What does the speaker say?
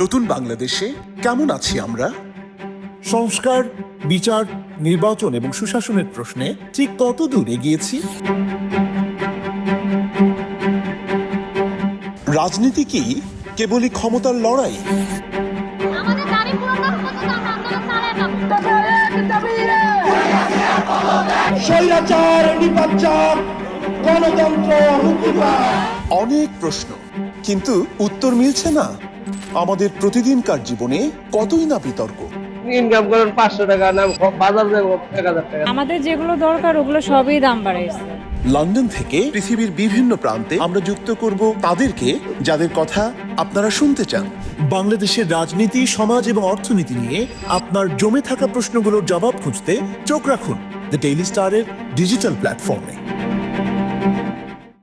নতুন বাংলাদেশে কেমন আছি আমরা? সংস্কার বিচার নির্বাচন এবং সুশাসনের প্রশ্নে ঠিক কত দূর এগিয়েছি? রাজনীতি কি কেবলই ক্ষমতার লড়াই? স্বৈরাচার গণতন্ত্র অনেক প্রশ্ন কিন্তু উত্তর মিলছে না। আমাদের প্রতিদিনকার জীবনে কতই না বিতর্ক? ইনকাম করেন পাঁচশো টাকা না বাজার দেবো এক হাজার টাকা। আমাদের যেগুলো দরকার ওগুলো সবই দাম বাড়াইছে। লন্ডন থেকে পৃথিবীর বিভিন্ন প্রান্তে আমরা যুক্ত করব তাদেরকে যাদের কথা আপনারা শুনতে চান। বাংলাদেশের রাজনীতি সমাজ এবং অর্থনীতি নিয়ে আপনার জমে থাকা প্রশ্নগুলোর জবাব খুঁজতে চোখ রাখুন দ্য ডেইলি স্টারের ডিজিটাল প্ল্যাটফর্মে